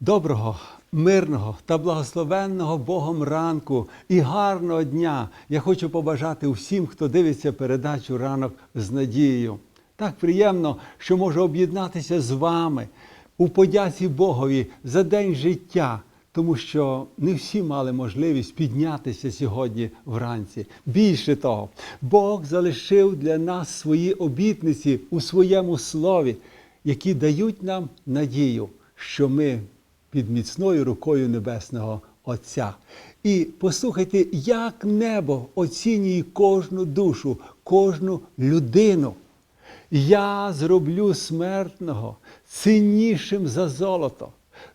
Доброго, мирного та благословенного Богом ранку і гарного дня я хочу побажати усім, хто дивиться передачу ранок з надією. Так приємно, що можу об'єднатися з вами у подяці Богові за день життя, тому що не всі мали можливість піднятися сьогодні вранці. Більше того, Бог залишив для нас свої обітниці у своєму слові, які дають нам надію, що ми під міцною рукою Небесного Отця. І послухайте, як небо оцінює кожну душу, кожну людину. Я зроблю смертного ціннішим за золото,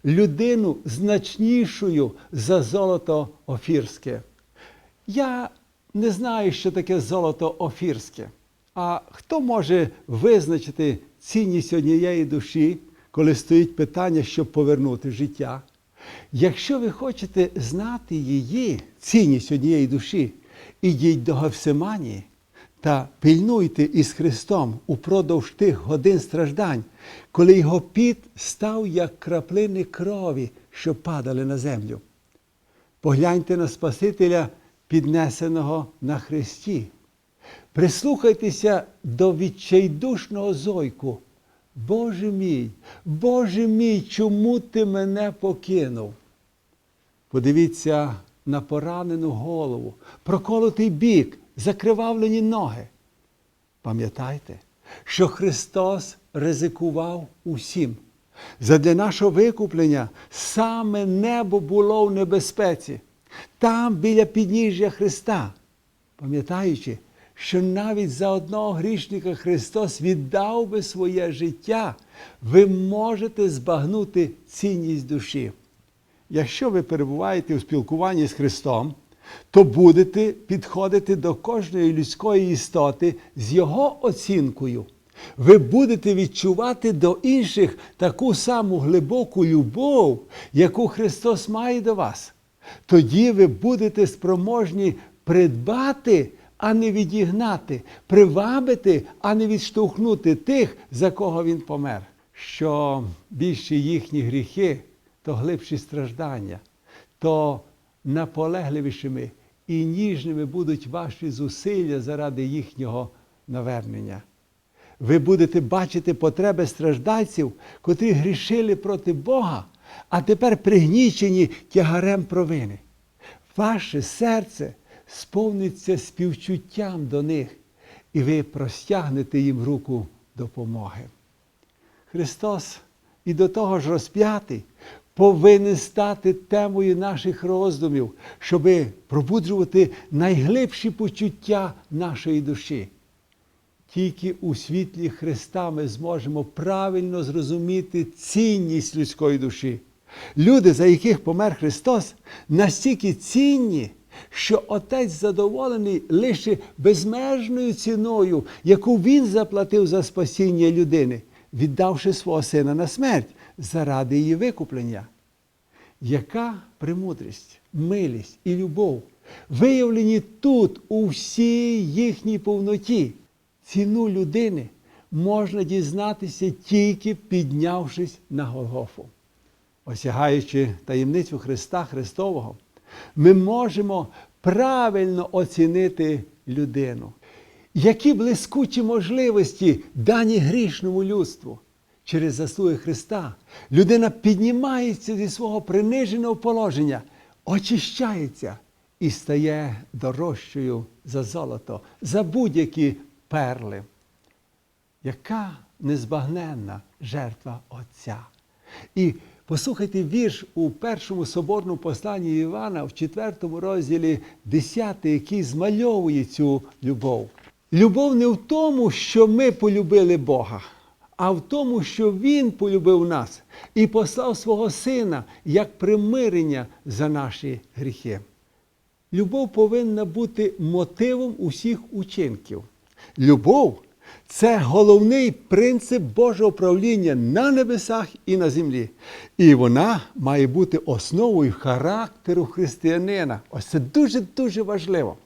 людину значнішою за золото офірське. Я не знаю, що таке золото офірське. А хто може визначити цінність однієї душі, коли стоїть питання, щоб повернути життя? Якщо ви хочете знати її, цінність однієї душі, ідіть до Гевсиманії та пильнуйте із Христом упродовж тих годин страждань, коли його піт став як краплини крові, що падали на землю. Погляньте на Спасителя, піднесеного на хресті. Прислухайтеся до відчайдушного зойку. Боже мій, Боже мій, чому ти мене покинув? Подивіться на поранену голову, проколотий бік, закривавлені ноги. Пам'ятайте, що Христос ризикував усім. Задля нашого викуплення саме небо було в небезпеці, там біля підніжжя Христа, пам'ятаючи, що навіть за одного грішника Христос віддав би своє життя, ви можете збагнути цінність душі. Якщо ви перебуваєте у спілкуванні з Христом, то будете підходити до кожної людської істоти з Його оцінкою. Ви будете відчувати до інших таку саму глибоку любов, яку Христос має до вас. Тоді ви будете спроможні придбати, а не відігнати, привабити, а не відштовхнути тих, за кого Він помер. Що більші їхні гріхи, то глибші страждання, то наполегливішими і ніжними будуть ваші зусилля заради їхнього навернення. Ви будете бачити потреби страждальців, котрі грішили проти Бога, а тепер пригнічені тягарем провини. Ваше серце сповниться співчуттям до них, і ви простягнете їм руку допомоги. Христос і до того ж розп'ятий повинен стати темою наших роздумів, щоби пробуджувати найглибші почуття нашої душі. Тільки у світлі Христа ми зможемо правильно зрозуміти цінність людської душі. Люди, за яких помер Христос, настільки цінні, що Отець задоволений лише безмежною ціною, яку Він заплатив за спасіння людини, віддавши свого сина на смерть заради її викуплення. Яка премудрість, милість і любов виявлені тут у всій їхній повноті. Ціну людини можна дізнатися тільки піднявшись на Голгофу. Осягаючи таємницю Христа Христового, ми можемо правильно оцінити людину. Які блискучі можливості дані грішному людству. Через заслуги Христа людина піднімається зі свого приниженого положення, очищається і стає дорожчою за золото, за будь-які перли. Яка незбагненна жертва Отця. І послухайте вірш у першому соборному посланні Івана в 4 розділі 10, який змальовує цю любов. Любов не в тому, що ми полюбили Бога, а в тому, що Він полюбив нас і послав свого Сина як примирення за наші гріхи. Любов повинна бути мотивом усіх учинків. Любов це головний принцип Божого правління на небесах і на землі. І вона має бути основою характеру християнина. Ось це дуже-дуже важливо.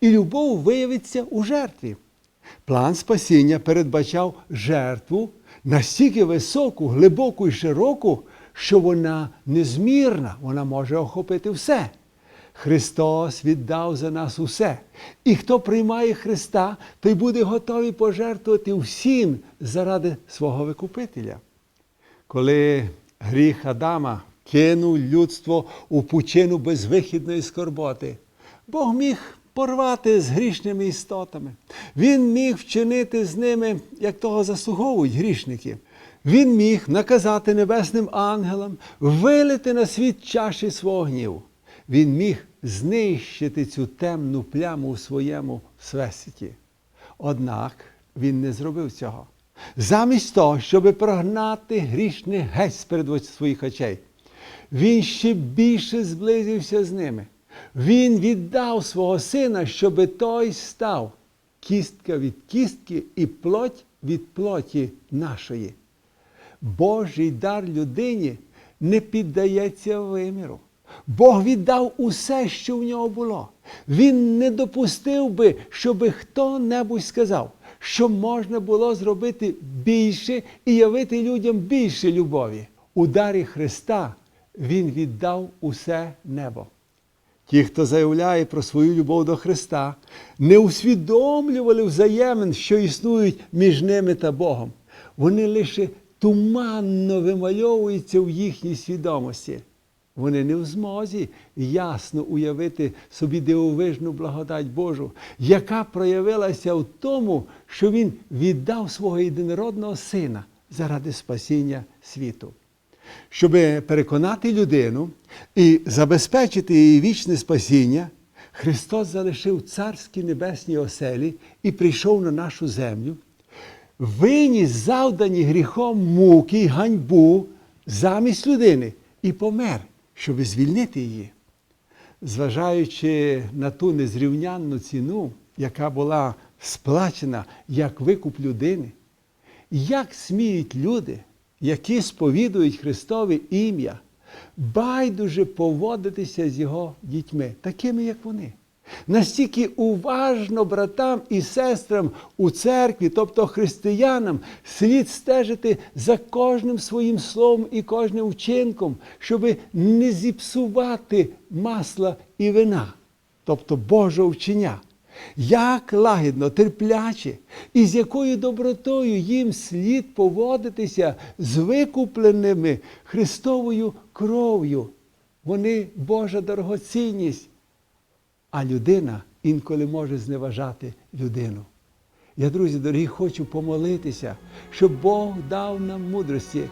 І любов виявиться у жертві. План спасіння передбачав жертву настільки високу, глибоку і широку, що вона незмірна, вона може охопити все. Христос віддав за нас усе. І хто приймає Христа, той буде готовий пожертвувати всім заради свого Викупителя. Коли гріх Адама кинув людство у пучину безвихідної скорботи, Бог міг порвати з грішними істотами. Він міг вчинити з ними, як того заслуговують грішники. Він міг наказати небесним ангелам вилити на світ чаші свого гніву. Він міг знищити цю темну пляму у своєму всесвіті. Однак він не зробив цього. Замість того, щоб прогнати грішних геть з перед своїх очей, він ще більше зблизився з ними. Він віддав свого сина, щоб той став кістка від кістки і плоть від плоті нашої. Божий дар людині не піддається виміру. Бог віддав усе, що в нього було. Він не допустив би, щоби хто-небудь сказав, що можна було зробити більше і явити людям більше любові. У дарі Христа Він віддав усе небо. Ті, хто заявляє про свою любов до Христа, не усвідомлювали взаємин, що існують між ними та Богом. Вони лише туманно вимальовуються в їхній свідомості. Вони не в змозі ясно уявити собі дивовижну благодать Божу, яка проявилася в тому, що Він віддав свого єдинородного сина заради спасіння світу. Щоб переконати людину і забезпечити її вічне спасіння, Христос залишив царські небесні оселі і прийшов на нашу землю, виніс завдані гріхом муки й ганьбу замість людини і помер, щоб звільнити її. Зважаючи на ту незрівнянну ціну, яка була сплачена як викуп людини, як сміють люди, які сповідують Христове ім'я, байдуже поводитися з його дітьми, такими, як вони. Настільки уважно братам і сестрам у церкві, тобто християнам, слід стежити за кожним своїм словом і кожним вчинком, щоб не зіпсувати масла і вина, тобто Божого вчення. Як лагідно, терпляче і з якою добротою їм слід поводитися з викупленими Христовою кров'ю. Вони Божа дорогоцінність. А людина інколи може зневажати людину. Я, друзі, дорогі, хочу помолитися, щоб Бог дав нам мудрості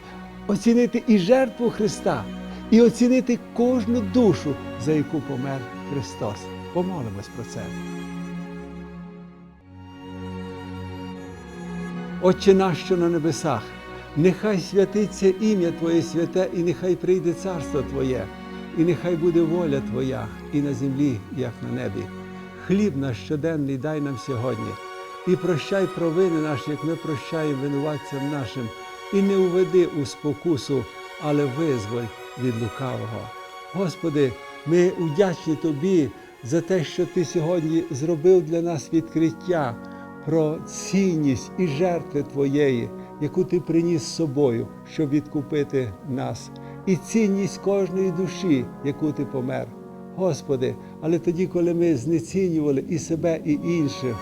оцінити і жертву Христа, і оцінити кожну душу, за яку помер Христос. Помолимось про це. Отче наш, що на небесах, нехай святиться ім'я Твоє святе, і нехай прийде царство Твоє, і нехай буде воля Твоя і на землі, як на небі. Хліб наш щоденний дай нам сьогодні, і прощай провини наші, як ми прощаємо винуватцям нашим, і не уведи у спокусу, але визволь від лукавого. Господи, ми вдячні Тобі за те, що Ти сьогодні зробив для нас відкриття про цінність і жертви Твоєї, яку Ти приніс з собою, щоб відкупити нас, і цінність кожної душі, яку Ти помер. Господи, але тоді, коли ми знецінювали і себе, і інших,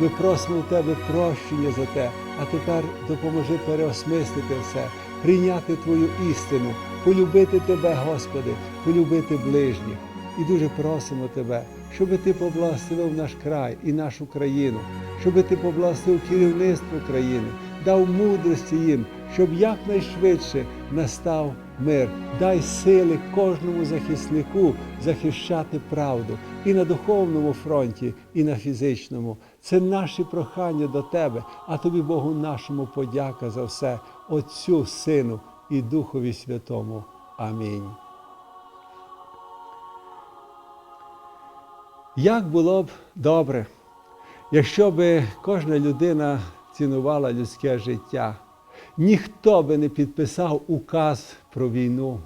ми просимо в Тебе прощення за те, а тепер допоможи переосмислити все, прийняти Твою істину, полюбити Тебе, Господи, полюбити ближніх. І дуже просимо Тебе, щоб Ти поблагословив наш край і нашу країну, щоб Ти поблагословив керівництво країни, дав мудрості їм, щоб якнайшвидше настав мир. Дай сили кожному захиснику захищати правду і на духовному фронті, і на фізичному. Це наші прохання до Тебе, а тобі, Богу нашому, подяка за все, Отцю, Сину і Духові Святому. Амінь. Як було б добре, якщо б кожна людина цінувала людське життя, ніхто би не підписав указ про війну,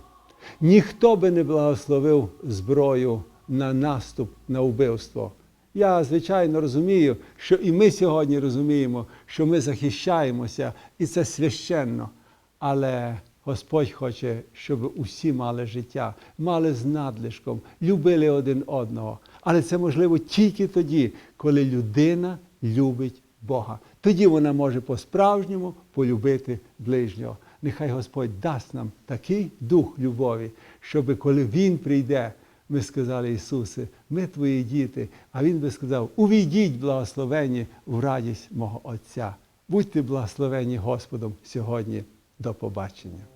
ніхто би не благословив зброю на наступ, на вбивство. Я, звичайно, розумію, що і ми сьогодні розуміємо, що ми захищаємося, і це священно. Але Господь хоче, щоб усі мали життя, мали з надлишком, любили один одного. Але це можливо тільки тоді, коли людина любить Бога. Тоді вона може по-справжньому полюбити ближнього. Нехай Господь дасть нам такий дух любові, щоб коли Він прийде, ми сказали Ісусе, ми твої діти, а Він би сказав: увійдіть, благословені, в радість мого Отця. Будьте благословені Господом сьогодні. До побачення.